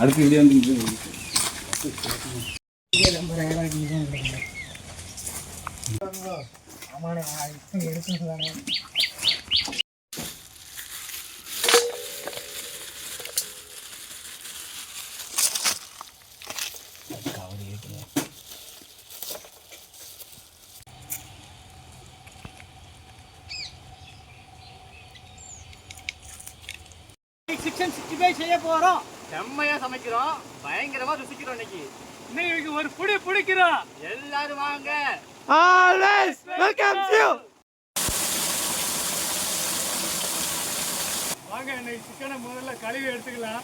அடுத்து இப்படியே வந்து சிக்கன் சிக்ஸ்டி ஃபைவ் செய்ய போறோம் செம்மையா சமைக்கிறோம். பயங்கரமா ருசிக்கிறோம் இன்னைக்கு. இன்னைக்கு ஒரு புடி பிடிக்கிறோம் எல்லாரும் வாங்க. ஆல்வேஸ் வெல்கம் யூ வாங்க இன்னைக்கு சிக்கனை முதல்ல கழுவி எடுத்துக்கலாம்.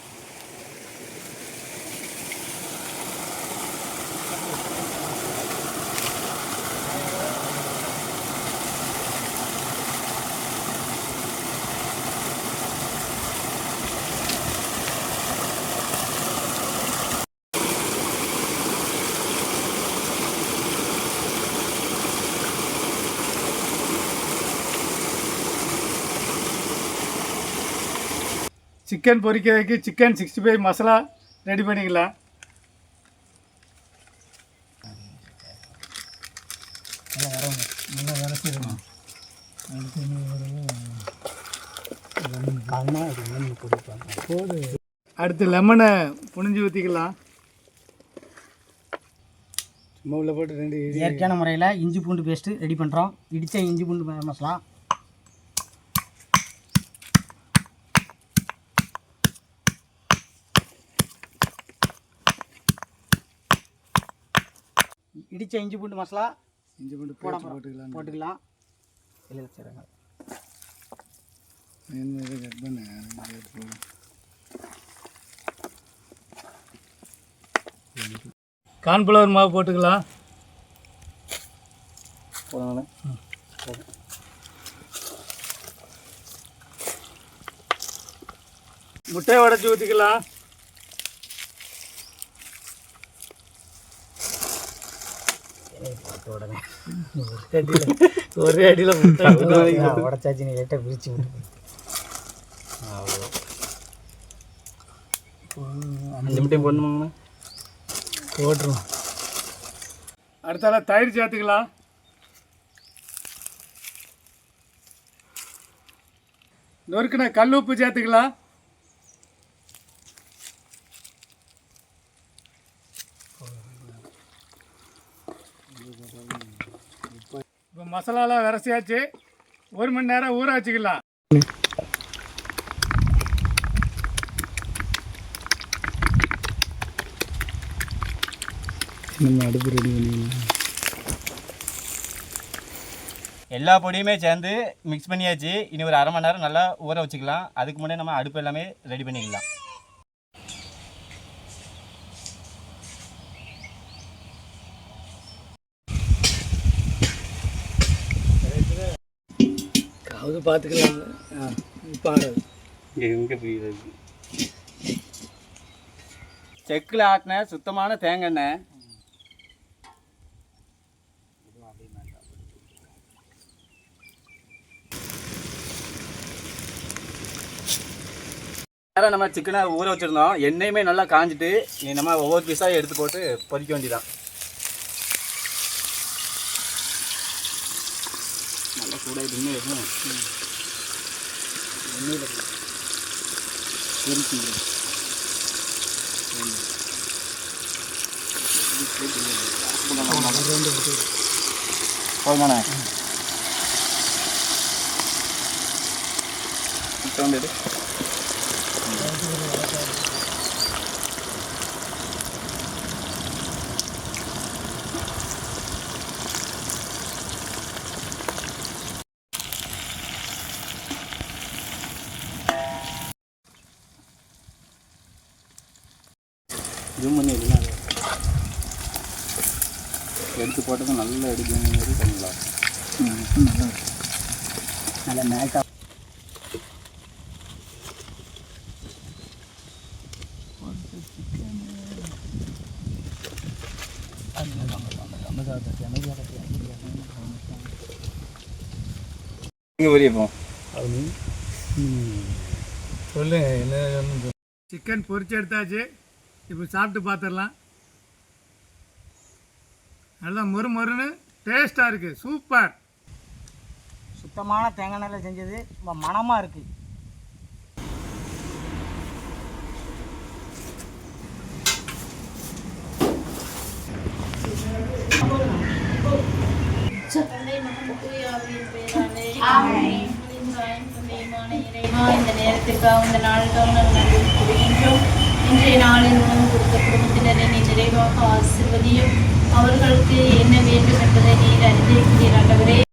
சிக்கன் பொரிக்கிறதுக்கு chicken sixty five masala ready பண்ணிக்கலாம். அடுத்து லெமனை புனிஞ்சு ஊற்றிக்கலாம் சும்மா உள்ள போட்டு ரெண்டு இயற்கையான முறையில் இஞ்சி பூண்டு பேஸ்ட்டு ரெடி பண்ணுறோம் இடித்த இஞ்சி பூண்டு மசாலா. இடித்த இஞ்சி பூண்டு மசாலா இஞ்சி பூண்டு போட போட்டுக்கலாம். போட்டுக்கலாம் இல்லை இதை? கட் பண்ண. கார்ன்ஃப்ளவர் மாவு போட்டுக்கலாம். முட்டையை உடச்சி ஊற்றிக்கலாம் உடனே. ஒரே அடியில் முட்டை உடச்சாச்சு நீ லேட்டாக பிரித்து விட்டு அஞ்சு மட்டும் போடணுமாங்கண்ணா? போட்டுருவோம். அடுத்தால தயிர் சேர்த்துக்கலாம். நொறுக்குன கல் உப்பு சேர்த்துக்கலாம். இப்போ மசாலாலாம் விரசியாச்சு. ஒரு மணி நேரம் ஊற வச்சுக்கலாம். நம்ம அடுப்பு ரெடி பண்ணிக்கலாம் எல்லா பொடியுமே சேர்ந்து மிக்ஸ் பண்ணியாச்சு. இனி ஒரு அரை மணி நேரம் நல்லா ஊற வச்சுக்கலாம். அதுக்கு முன்னாடி நம்ம அடுப்பு எல்லாமே ரெடி பண்ணிக்கலாம். அது பார்த்துக்கலாம் ஆ எங்கே புரியுது செக்கில் ஆட்டின சுத்தமான தேங்காய் எண்ணெய். நேரம் நம்ம சிக்கனை ஊற வச்சுருந்தோம். எண்ணெயுமே நல்லா காஞ்சிட்டு நம்ம ஒவ்வொரு பீஸாக எடுத்து போட்டு பொரிக்க வேண்டியதான் đây đúng rồi đúng không? Đúng rồi. Đúng rồi. Đúng rồi. Coi nó này Trong đây đi zoom பண்ணி எடுக்கலாம் எடுத்து போட்டதும் நல்லா எடுக்கிற மாதிரி பண்ணலாம். நல்லா மேக்கப். இங்கே வரையப்போ சொல்லு என்ன சிக்கன் பொரிச்சு எடுத்தாச்சு. இப்போ சாப்பிட்டு பார்த்துடலாம் நல்லா மொறு மொறுன்னு டேஸ்ட்டாக இருக்குது சூப்பர் சுத்தமான தேங்காய் எண்ணெயில் செஞ்சது. ரொம்ப மணமாக இருக்குது இந்த நேரத்திற்காக இந்த நாளுக்காக நாங்கள் நன்றி கூறுகின்றோம் இன்றைய நாளில் உணவு கொடுத்த குடும்பத்தினரை நீ நிறைவாக ஆசிர்வதியும் அவர்களுக்கு என்ன வேண்டும் என்பதை நீர் அறிந்திருக்கிறீர் ஆண்டவரே.